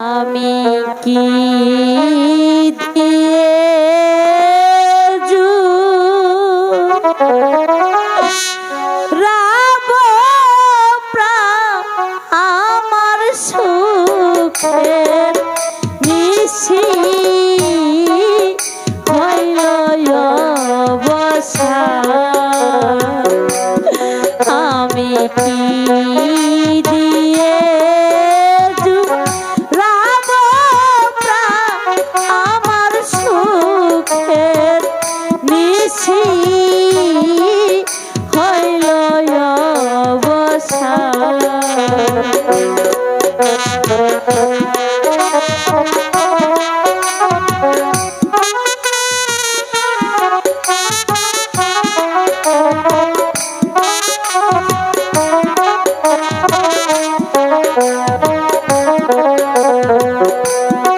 আমি কি দিয়ে Música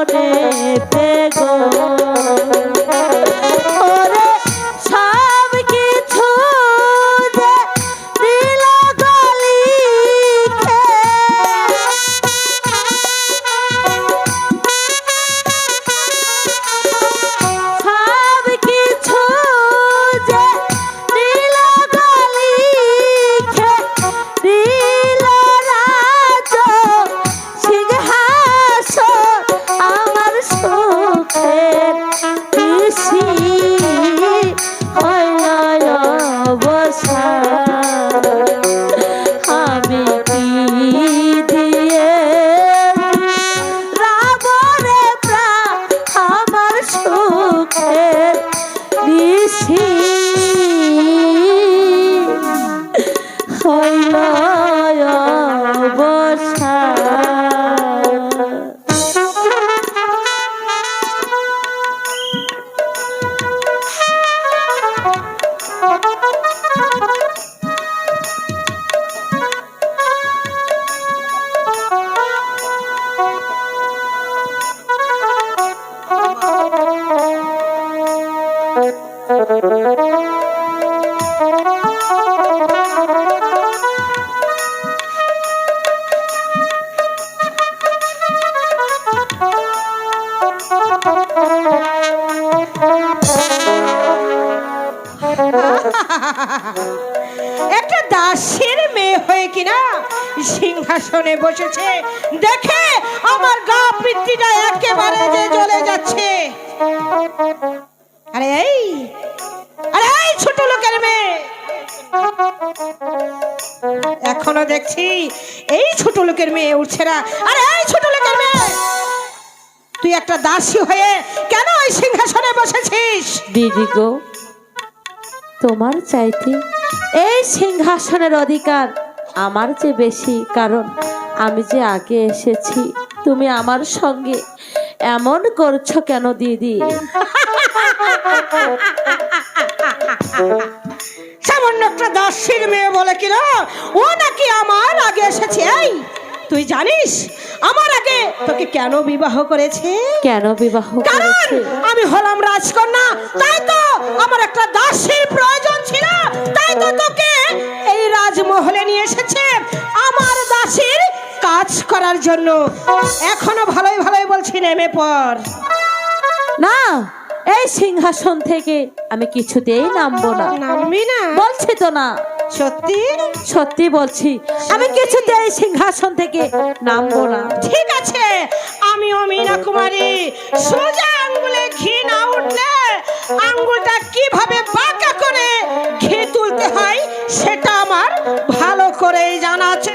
স্বপনে গো। আছে একটা দাসের মেয়ে হয়ে কিনা সিংহাসনে বসেছে। দেখে আমার গা পিত্তিটা একেবারে যে জ্বলে যাচ্ছে। আরে এই আরে এই ছোট লোকের মেয়ে। এখনও দেখছি এই ছোট লোকের মেয়ে উঠছে না। আরে এই ছোট লোকের মেয়ে তুই একটা দাসী হয়ে কেন ওই সিংহাসনে বসেছিস? দিদি গো তোমার চাইতে এই সিংহাসনের অধিকার আমার যে বেশি কারণ আমি যে আগে এসেছি তুমি আমার সঙ্গে এমন করছ কেন দিদি? সামান্য একটা দাসীর মেয়ে বলে কিনা ও নাকি আমার আগে এসেছে? এই তুই জানিস? আমার তোকে কেন বিবাহ করেছে? কেন বিবাহ করেছে? আমি হলাম রাজকন্যা। তাই তো আমার একটা দাসীর প্রয়োজন ছিল। তাই তো তোকে এই রাজমহলে নিয়ে এসেছে আমার দাসীর কাজ করার জন্য। এখনও ভালোই ভালোই বলছি নেমে পর না এই সিংহাসন থেকে আমি কিছুতেই নামবো না। নামবি না। বলছি তো না। সত্যি? সত্যি বলছি। আমি কিছুতেই সিংহাসন থেকে নামবো না। ঠিক আছে আমি অমিনা কুমারী। সোজা আঙ্গুলে ঘি না উঠলে আঙ্গুলটা কীভাবে বাঁকা করে ঘি তুলতে হয় সেটা আমার ভালো করেই জানা আছে।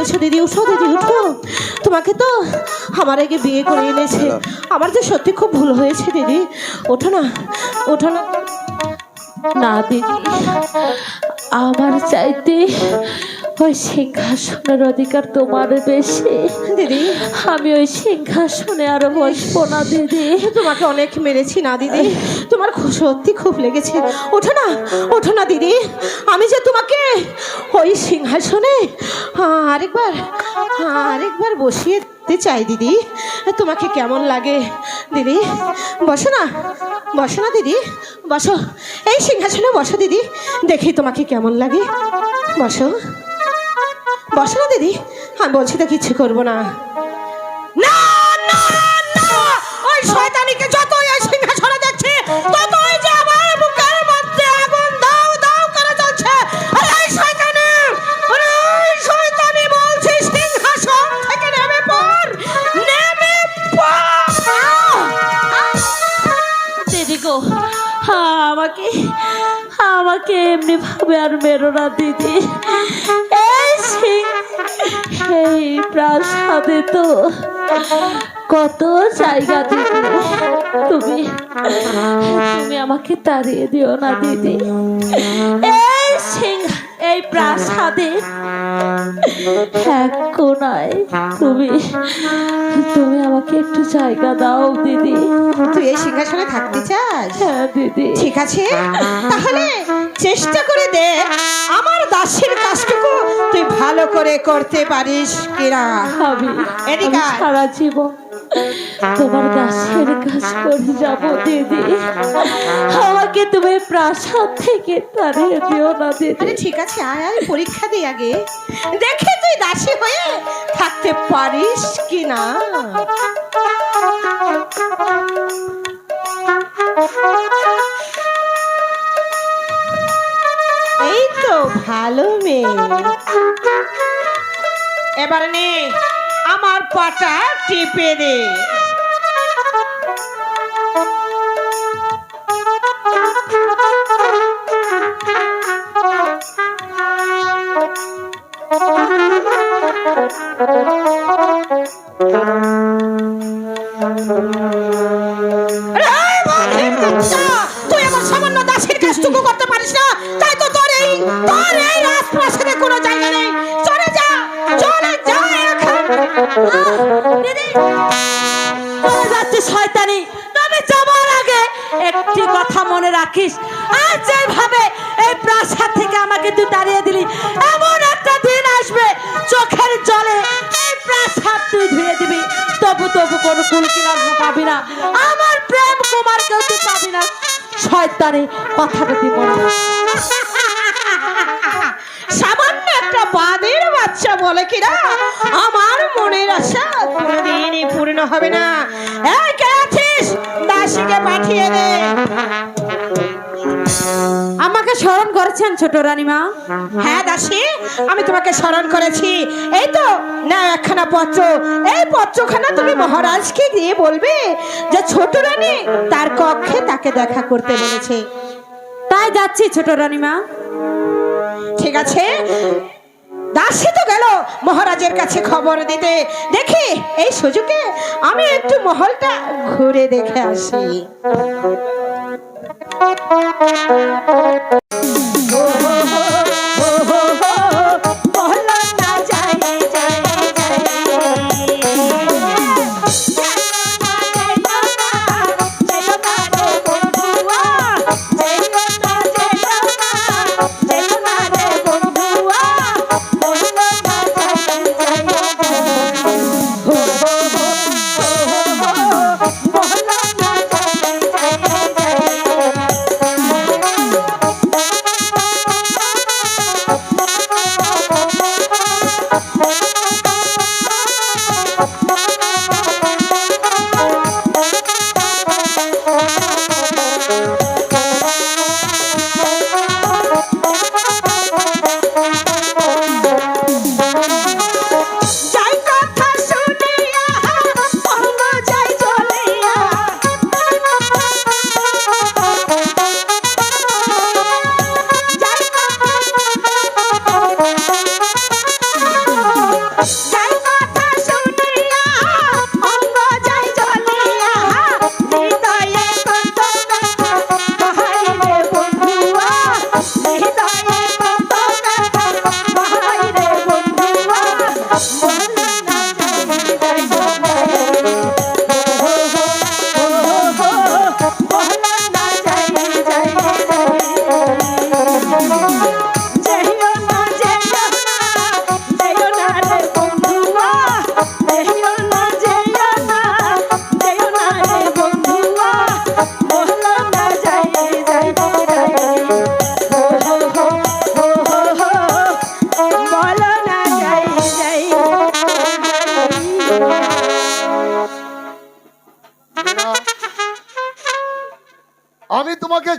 বলেছ দিদি উঠো দিদি উঠো তোমাকে তো আমার আগে বিয়ে করে এনেছে। আমার তো সত্যি খুব ভুল হয়েছে, দিদি। ওঠো না ওঠো না। না, দিদি। আমার চাইতে ওই সিংহাসনের অধিকার তোমার বেশি। দিদি। আমি ওই সিংহাসনে আরও বসবো না দিদি। তোমাকে অনেক মেরেছি না দিদি। তোমার খুব সত্যি খুব লেগেছে। ওঠো না ওঠো না দিদি। আমি যে তোমাকে ওই সিংহাসনে আরেকবার আরেকবার বসিয়ে দিতে চাই দিদি। তোমাকে কেমন লাগে দিদি? বসো না বসো না দিদি। বসো। এই সিংহাসনে বসো দিদি। দেখি তোমাকে কেমন লাগে। বসো। বসো না দিদি আমি বলছি তো কিচ্ছু করব না। না এমনি ভাবে আর মেরো না, দিদি। সেই প্রাসাদে তো কত জায়গা, দিদি। তুমি তুমি আমাকে তাড়িয়ে দিও না, দিদি। এই প্রাসাদে এক কোনায় তুমি তুমি আমাকে একটু জায়গা দাও দিদি। তুই এই সিংহাসনে থাকতে চাস? হ্যাঁ দিদি। ঠিক আছে। তাহলে চেষ্টা করে দে আমার দাসের কাজটুকু তুই ভালো করে করতে পারিস কিনা। এদিকে। সারা জীবন তোমার কাজ করে যাব দিদি আমাকে তুমি প্রাসাদ থেকে তাড়িয়ে দিও না দিদি ঠিক আছে, আয় আয়, পরীক্ষা দিই আগে। দেখে তুই দাসী হয়ে থাকতে পারিস কি না এই তো ভালো মেয়ে। এবার নে। আমার পাটা টিপে দে। তুই আমার সামান্য দাসের কাজটুকু করতে পারিস না। তাই তো তোর এই তোর এই রাজপ্রাসাদে কোনো জায়গা নেই। রাখিস। আর যেভাবে এই প্রাসাদ থেকে আমাকে তুই তাড়িয়ে দিলি, এমন একটা দিন আসবে চোখের জলে এই প্রাসাদ তুই ধুয়ে দিবি। তবু তবু কোনো কুল কিনার পাবি না। আমার প্রেম কুমার কেউ তুই পাবি না। শয়তানি, কথাটা তুই রাখিস। সামান্য একটা বাদের বাচ্চা বলে কিনা আমার মনের আশা কোনোদিনই পূর্ণ হবে না। এই কে আছিস? দাসীকে পাঠিয়ে দে। আমাকে স্মরণ করেছেন ছোট রানীমা? হ্যাঁ দাসী আমি তোমাকে স্মরণ করেছি। এই তো না একখানা পত্র। এই পত্রখানা তুমি মহারাজকে গিয়ে বলবে যে ছোট রানী তার কক্ষে তাকে দেখা করতে বলেছে। তাই যাচ্ছি ছোট রানীমা। ঠিক আছে। দাসী তো গেল মহারাজের কাছে খবর দিতে। দেখি এই সুযোগে আমি একটু মহলটা ঘুরে দেখে আসি। মহলটা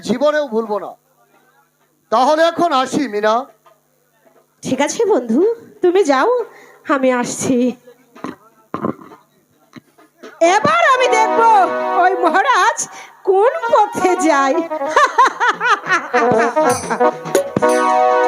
জীবনেও ভুলবো না। তাহলে এখন আসি, মিনা। ঠিক আছে, বন্ধু। তুমি যাও, আমি আসছি। এবার আমি দেখব ওই মহারাজ কোন পথে যায়।